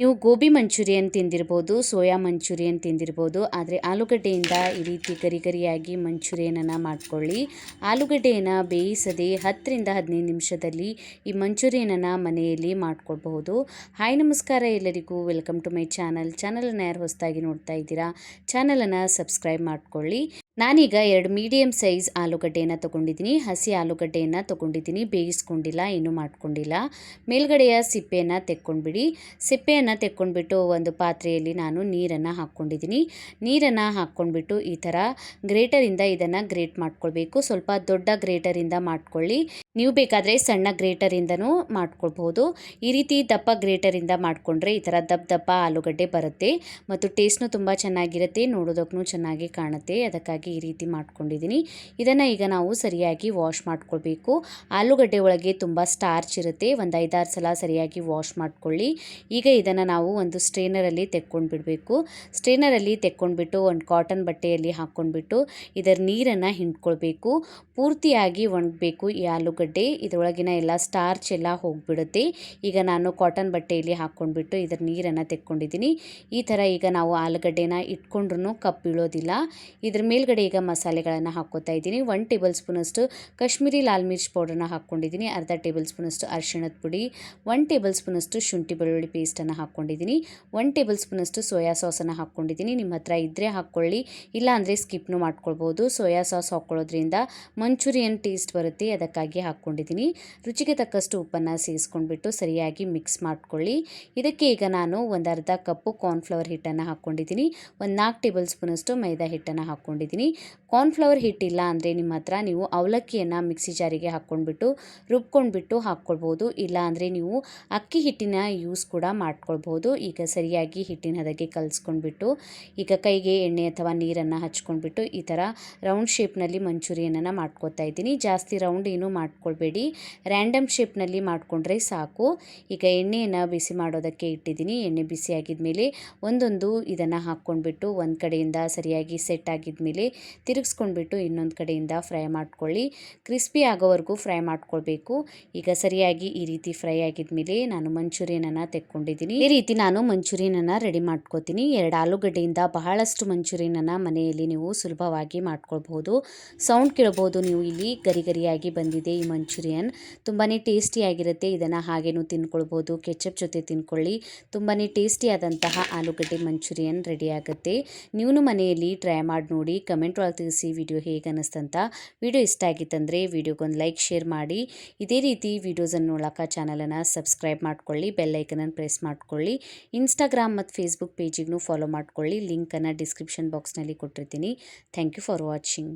ನೀವು ಗೋಬಿ ಮಂಚೂರಿಯನ್ ತಿಂದಿರ್ಬೋದು, soya manchurian ತಿಂದಿರ್ಬೋದು, ಆದರೆ ಆಲೂಗಡ್ಡೆಯಿಂದ ಈ ರೀತಿ ಗರಿ ಗರಿಯಾಗಿ ಮಂಚೂರಿಯನನ್ನು ಮಾಡಿಕೊಳ್ಳಿ. ಆಲೂಗಡ್ಡೆಯನ್ನು ಬೇಯಿಸದೆ ಹತ್ತರಿಂದ ಹದಿನೈದು ನಿಮಿಷದಲ್ಲಿ ಈ ಮಂಚೂರಿಯನನ್ನು ಮನೆಯಲ್ಲಿ ಮಾಡ್ಕೊಳ್ಬಹುದು. ಹಾಯ್ ನಮಸ್ಕಾರ ಎಲ್ಲರಿಗೂ. Welcome to my channel. ಚಾನಲನ್ನು ಯಾರು ಹೊಸದಾಗಿ ನೋಡ್ತಾ ಇದ್ದೀರಾ, ಚಾನಲನ್ನು ಸಬ್ಸ್ಕ್ರೈಬ್ ಮಾಡ್ಕೊಳ್ಳಿ. ನಾನೀಗ ಎರಡು ಮೀಡಿಯಮ್ ಸೈಜ್ ಆಲೂಗಡ್ಡೆಯನ್ನು ತೊಗೊಂಡಿದ್ದೀನಿ. ಹಸಿ ಆಲೂಗಡ್ಡೆಯನ್ನು ತೊಗೊಂಡಿದ್ದೀನಿ. ಬೇಯಿಸ್ಕೊಂಡಿಲ್ಲ ಏನೂ ಮಾಡ್ಕೊಂಡಿಲ್ಲ. ಮೇಲ್ಗಡೆಯ ಸಿಪ್ಪೆಯನ್ನು ತೆಕ್ಕೊಂಡ್ಬಿಡಿ. ಸಿಪ್ಪೆಯನ್ನು ತೆಕ್ಕೊಂಡ್ಬಿಟ್ಟು ಒಂದು ಪಾತ್ರೆಯಲ್ಲಿ ನಾನು ನೀರನ್ನು ಹಾಕ್ಕೊಂಡಿದ್ದೀನಿ. ನೀರನ್ನು ಹಾಕ್ಕೊಂಡ್ಬಿಟ್ಟು ಈ ಥರ ಗ್ರೇಟರಿಂದ ಇದನ್ನು ಗ್ರೇಟ್ ಮಾಡ್ಕೊಳ್ಬೇಕು. ಸ್ವಲ್ಪ ದೊಡ್ಡ ಗ್ರೇಟರಿಂದ ಮಾಡ್ಕೊಳ್ಳಿ. ನೀವು ಬೇಕಾದರೆ ಸಣ್ಣ ಗ್ರೇಟರಿಂದನೂ ಮಾಡ್ಕೊಳ್ಬೋದು. ಈ ರೀತಿ ದಪ್ಪ ಗ್ರೇಟರಿಂದ ಮಾಡಿಕೊಂಡ್ರೆ ಈ ಥರ ದಪ್ಪ ದಪ್ಪ ಆಲೂಗಡ್ಡೆ ಬರುತ್ತೆ ಮತ್ತು ಟೇಸ್ಟ್ನೂ ತುಂಬ ಚೆನ್ನಾಗಿರುತ್ತೆ ನೋಡೋದಕ್ಕೂ ಚೆನ್ನಾಗಿ ಕಾಣುತ್ತೆ. ಅದಕ್ಕಾಗಿ ಈ ರೀತಿ ಮಾಡ್ಕೊಂಡಿದ್ದೀನಿ. ಇದನ್ನು ಈಗ ನಾವು ಸರಿಯಾಗಿ ವಾಶ್ ಮಾಡ್ಕೊಳ್ಬೇಕು. ಆಲೂಗಡ್ಡೆ ಒಳಗೆ ತುಂಬ ಸ್ಟಾರ್ಚ್ ಇರುತ್ತೆ. ಒಂದು ಐದಾರು ಸಲ ಸರಿಯಾಗಿ ವಾಶ್ ಮಾಡ್ಕೊಳ್ಳಿ. ಈಗ ಇದನ್ನು ನಾವು ಒಂದು ಸ್ಟ್ರೇನರಲ್ಲಿ ತೆಕ್ಕೊಂಡು ಬಿಡಬೇಕು ಸ್ಟ್ರೇನರಲ್ಲಿ ತೆಕ್ಕೊಂಡ್ಬಿಟ್ಟು ಒಂದು ಕಾಟನ್ ಬಟ್ಟೆಯಲ್ಲಿ ಹಾಕ್ಕೊಂಡ್ಬಿಟ್ಟು ಇದರ ನೀರನ್ನು ಹಿಂಡ್ಕೊಳ್ಬೇಕು. ಪೂರ್ತಿಯಾಗಿ ಒಣಗಬೇಕು ಈ ಆಲೂಗಡ್ಡೆ ಇದರೊಳಗಿನ ಎಲ್ಲ ಸ್ಟಾರ್ಚ್ ಎಲ್ಲ ಹೋಗಿಬಿಡುತ್ತೆ. ಈಗ ನಾನು ಕಾಟನ್ ಬಟ್ಟೆಯಲ್ಲಿ ಹಾಕ್ಕೊಂಡ್ಬಿಟ್ಟು ಇದರ ನೀರನ್ನು ತೆಕ್ಕೊಂಡಿದ್ದೀನಿ. ಈ ಥರ ಈಗ ನಾವು ಆಲೂಗಡ್ಡೆನ ಇಟ್ಕೊಂಡ್ರೂ ಕಪ್ ಬೀಳೋದಿಲ್ಲ ಇದ್ರ ಮೇಲ್ಗಡೆ ಈಗ ಮಸಾಲೆಗಳನ್ನು ಹಾಕೋತಾ ಇದ್ದೀನಿ. ಒನ್ ಟೇಬಲ್ ಸ್ಪೂನಷ್ಟು ಕಾಶ್ಮೀರಿ ಲಾಲ್ ಮಿರ್ಚ್ ಪೌಡರ್ನ ಹಾಕ್ಕೊಂಡಿದ್ದೀನಿ. ಅರ್ಧ ಟೇಬಲ್ ಸ್ಪೂನಷ್ಟು ಅರಿಶಿಣದ ಪುಡಿ ಒನ್ ಟೇಬಲ್ ಸ್ಪೂನಷ್ಟು ಶುಂಠಿ ಬೆಳ್ಳುಳ್ಳಿ ಪೇಸ್ಟನ್ನು ಹಾಕ್ಕೊಂಡಿದ್ದೀನಿ. ಒನ್ ಟೇಬಲ್ ಸ್ಪೂನಷ್ಟು ಸೋಯಾ ಸಾಸನ್ನು ಹಾಕ್ಕೊಂಡಿದ್ದೀನಿ. ನಿಮ್ಮ ಹತ್ರ ಇದ್ದರೆ ಹಾಕ್ಕೊಳ್ಳಿ ಇಲ್ಲ ಅಂದರೆ ಸ್ಕಿಪ್ನು ಮಾಡ್ಕೊಳ್ಬೋದು. ಸೋಯಾ ಸಾಸ್ ಹಾಕ್ಕೊಳ್ಳೋದ್ರಿಂದ ಮಂಚೂರಿಯನ್ ಟೇಸ್ಟ್ ಬರುತ್ತೆ. ಅದಕ್ಕಾಗಿ ಹಾಕ್ಕೊಂಡಿದ್ದೀನಿ. ರುಚಿಗೆ ತಕ್ಕಷ್ಟು ಉಪ್ಪನ್ನು ಸೇರಿಸ್ಕೊಂಡ್ಬಿಟ್ಟು ಸರಿಯಾಗಿ ಮಿಕ್ಸ್ ಮಾಡ್ಕೊಳ್ಳಿ. ಇದಕ್ಕೆ ಈಗ ನಾನು ಒಂದರ್ಧ ಕಪ್ಪು ಕಾರ್ನ್ಫ್ಲವರ್ ಹಿಟ್ಟನ್ನು ಹಾಕ್ಕೊಂಡಿದ್ದೀನಿ. ಒಂದು ನಾಲ್ಕು ಟೇಬಲ್ ಸ್ಪೂನಷ್ಟು ಮೈದಾ ಹಿಟ್ಟನ್ನು ಹಾಕ್ಕೊಂಡಿದ್ದೀನಿ. ಕಾರ್ನ್ಫ್ಲವರ್ ಹಿಟ್ಟಿಲ್ಲ ಅಂದರೆ ನಿಮ್ಮ ಹತ್ರ ನೀವು ಅವಲಕ್ಕಿಯನ್ನು ಮಿಕ್ಸಿ ಜಾರಿಗೆ ಹಾಕ್ಕೊಂಡ್ಬಿಟ್ಟು ರುಬ್ಕೊಂಡ್ಬಿಟ್ಟು ಹಾಕ್ಕೊಳ್ಬೋದು. ಇಲ್ಲ ಅಂದರೆ ನೀವು ಅಕ್ಕಿ ಹಿಟ್ಟಿನ ಯೂಸ್ ಕೂಡ ಮಾಡ್ಕೊಳ್ಬೋದು. ಈಗ ಸರಿಯಾಗಿ ಹಿಟ್ಟಿನ ಹದಗೆ ಕಲಿಸ್ಕೊಂಡ್ಬಿಟ್ಟು ಈಗ ಕೈಗೆ ಎಣ್ಣೆ ಅಥವಾ ನೀರನ್ನು ಹಚ್ಕೊಂಡ್ಬಿಟ್ಟು ಈ ಥರ ರೌಂಡ್ ಶೇಪ್ನಲ್ಲಿ ಮಂಚೂರಿಯನನ್ನು ಮಾಡ್ಕೋತಾ ಇದ್ದೀನಿ. ಜಾಸ್ತಿ ರೌಂಡ್ ಏನೂ ಮಾಡ್ಕೊಳ್ಬೇಡಿ. ರ್ಯಾಂಡಮ್ ಶೇಪ್ನಲ್ಲಿ ಮಾಡಿಕೊಂಡ್ರೆ ಸಾಕು. ಈಗ ಎಣ್ಣೆಯನ್ನು ಬಿಸಿ ಮಾಡೋದಕ್ಕೆ ಇಟ್ಟಿದ್ದೀನಿ. ಎಣ್ಣೆ ಬಿಸಿ ಆಗಿದ್ಮೇಲೆ ಒಂದೊಂದು ಇದನ್ನು ಹಾಕ್ಕೊಂಡ್ಬಿಟ್ಟು ಒಂದು ಕಡೆಯಿಂದ ಸರಿಯಾಗಿ ಸೆಟ್ ಆಗಿದ್ಮೇಲೆ ತಿರುಗಿಸ್ಕೊಂಡ್ಬಿಟ್ಟು ಇನ್ನೊಂದು ಕಡೆಯಿಂದ ಫ್ರೈ ಮಾಡ್ಕೊಳ್ಳಿ. ಕ್ರಿಸ್ಪಿ ಆಗೋವರೆಗೂ ಫ್ರೈ ಮಾಡ್ಕೊಳ್ಬೇಕು. ಈಗ ಸರಿಯಾಗಿ ಈ ರೀತಿ ಫ್ರೈ ಆಗಿದ್ಮೇಲೆ ನಾನು ಮಂಚೂರಿಯನನ್ನು ತೆಕ್ಕೊಂಡಿದ್ದೀನಿ. ಈ ರೀತಿ ನಾನು ಮಂಚೂರಿಯನನ್ನು ರೆಡಿ ಮಾಡ್ಕೋತೀನಿ. ಎರಡು ಆಲೂಗಡ್ಡೆಯಿಂದ ಬಹಳಷ್ಟು ಮಂಚೂರಿಯನನ್ನು ಮನೆಯಲ್ಲಿ ನೀವು ಸುಲಭವಾಗಿ ಮಾಡ್ಕೊಳ್ಬಹುದು. ಸೌಂಡ್ ಕೇಳಬಹುದು ನೀವು ಇಲ್ಲಿ ಗರಿಗರಿಯಾಗಿ ಬಂದಿದೆ. ಮಂಚೂರಿಯನ್. ತುಂಬಾ ಟೇಸ್ಟಿಯಾಗಿರುತ್ತೆ ಇದನ್ನು, ಹಾಗೇನೂ ತಿನ್ಕೊಳ್ಬೋದು. ಕೆಚಪ್ ಜೊತೆ ತಿನ್ಕೊಳ್ಳಿ. ತುಂಬಾ ಟೇಸ್ಟಿಯಾದಂತಹ ಆಲೂಗಡ್ಡೆ ಮಂಚೂರಿಯನ್ ರೆಡಿ ಆಗುತ್ತೆ. ನೀವು ಮನೆಯಲ್ಲಿ ಟ್ರೈ ಮಾಡಿ ನೋಡಿ, ಕಮೆಂಟ್ ಒಳಗೆ ತಿಳಿಸಿ ವಿಡಿಯೋ ಹೇಗೆ ಅನ್ನಿಸ್ತಂತ ವಿಡಿಯೋ ಇಷ್ಟ ಆಗಿತ್ತಂದರೆ ವಿಡಿಯೋಗೊಂದು ಲೈಕ್, ಶೇರ್ ಮಾಡಿ. ಇದೇ ರೀತಿ ವಿಡಿಯೋಸನ್ನು ನೋಡೋಕೆ ಚಾನಲನ್ನು ಸಬ್ಸ್ಕ್ರೈಬ್ ಮಾಡ್ಕೊಳ್ಳಿ ಬೆಲ್ಲೈಕನನ್ನು ಪ್ರೆಸ್ ಮಾಡ್ಕೊಳ್ಳಿ. ಇನ್ಸ್ಟಾಗ್ರಾಮ್ ಮತ್ತು ಫೇಸ್ಬುಕ್ ಪೇಜಿಗೂ ಫಾಲೋ ಮಾಡ್ಕೊಳ್ಳಿ. ಲಿಂಕನ್ನು ಡಿಸ್ಕ್ರಿಪ್ಷನ್ ಬಾಕ್ಸ್ನಲ್ಲಿ ಕೊಟ್ಟಿರ್ತೀನಿ. Thank you for watching.